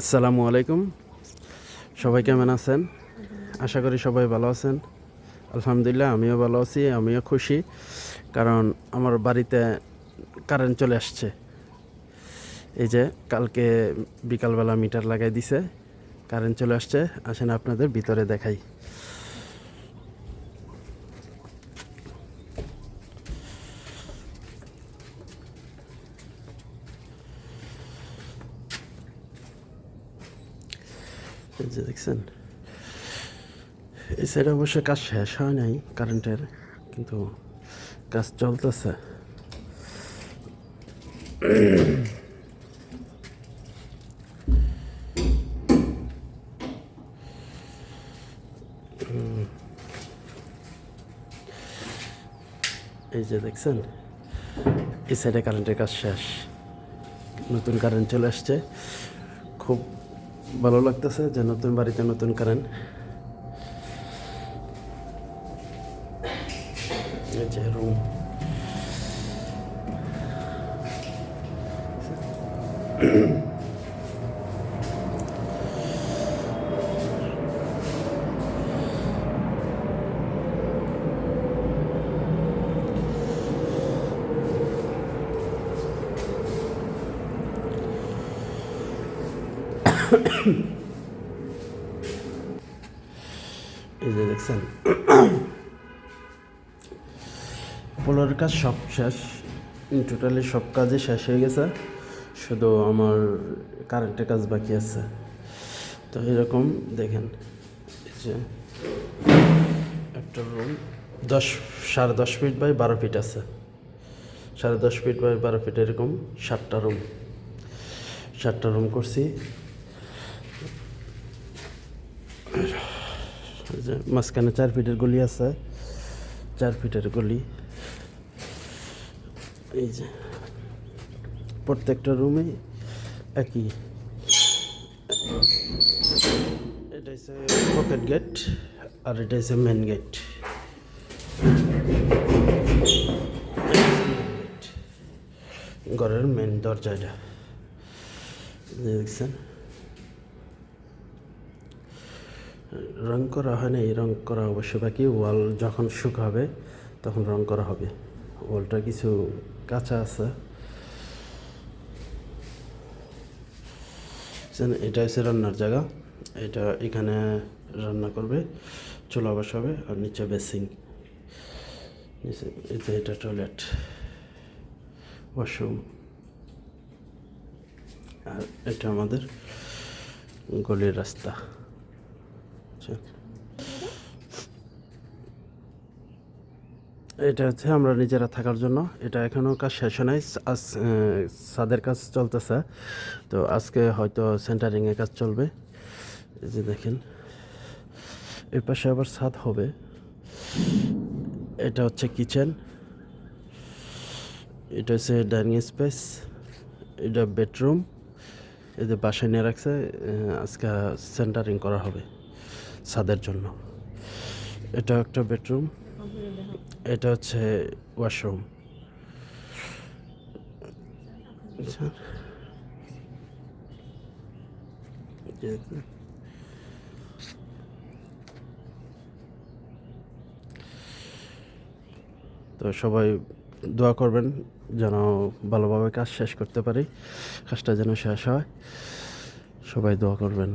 আসসালামু আলাইকুম। সবাই কেমন আছেন? আশা করি সবাই ভালো আছেন। আলহামদুলিল্লাহ, আমিও ভালো আছি, আমিও খুশি, কারণ আমার বাড়িতে কারেন্ট চলে আসছে। এই যে, কালকে বিকালবেলা মিটার লাগাই দিছে কারেন্ট চলে আসছে, আসেন আপনাদের ভিতরে দেখাই। যে দেখছেন, এই সাইডে অবশ্য কাজ শেষ হয় নাই কারেন্টের কিন্তু কাজ চলতেছে। এই যে দেখছেন, এই সাইডে কারেন্টের কাজ শেষ। নতুন কারেন্ট চলে আসছে। খুব ভালো লাগতেছে যে নতুন বাড়িতে নতুন যে রুম এই যে দেখছেন। পোলোর কাজ সব শেষ। টোটালি সব কাজই শেষ হয়ে গেছে। শুধু আমার কারেন্টের কাজ বাকি আছে। তো এরকম দেখেন যে একটা রুম দশ, সাড়ে দশ ফিট বাই বারো ফিট আছে। সাড়ে দশ ফিট বাই বারো ফিট এরকম সাতটা রুম সাতটা রুম করছি। মাঝখানে চার ফিটের গলি আছে, চার ফিটের গলি। এই যে প্রত্যেকটা রুমে একই। এটা হচ্ছে পকেট গেট আর এটা হচ্ছে মেন গেট ঘরের মেন দরজা এটা দেখছেন? রং করা হয় না, এই রং করা অবশ্য বাকি, ওয়াল যখন শুকাবে তখন রং করা হবে। ওয়ালটা কিছু কাঁচা আছে। এটা হচ্ছে রান্নার জায়গা। এটা এখানে রান্না করবে, চুলা বসাবে, আর নিচে বেসিং এই এটা টয়লেট, ওয়াশরুম। আর এটা আমাদের গলির রাস্তা। এটা হচ্ছে আমরা নিজেরা থাকার জন্য। এটা এখনও কাজ শেষ হয় আজ ছাদের কাজ চলতেছে। তো আজকে হয়তো সেন্টারিংয়ের কাজ চলবে। এই যে দেখেন, এর পাশে আবার ছাদ হবে। এটা হচ্ছে কিচেন এটা হচ্ছে ডাইনিং স্পেস এটা বেডরুম যে বাসায় নিয়ে রাখছে আজকে সেন্টারিং করা হবে। ছাদের জন্য। এটা একটা বেডরুম, এটা হচ্ছে ওয়াশরুম। তো সবাই দোয়া করবেন যেন ভালোভাবে কাজ শেষ করতে পারি, কাজটা যেন শেষ হয়। সবাই দোয়া করবেন।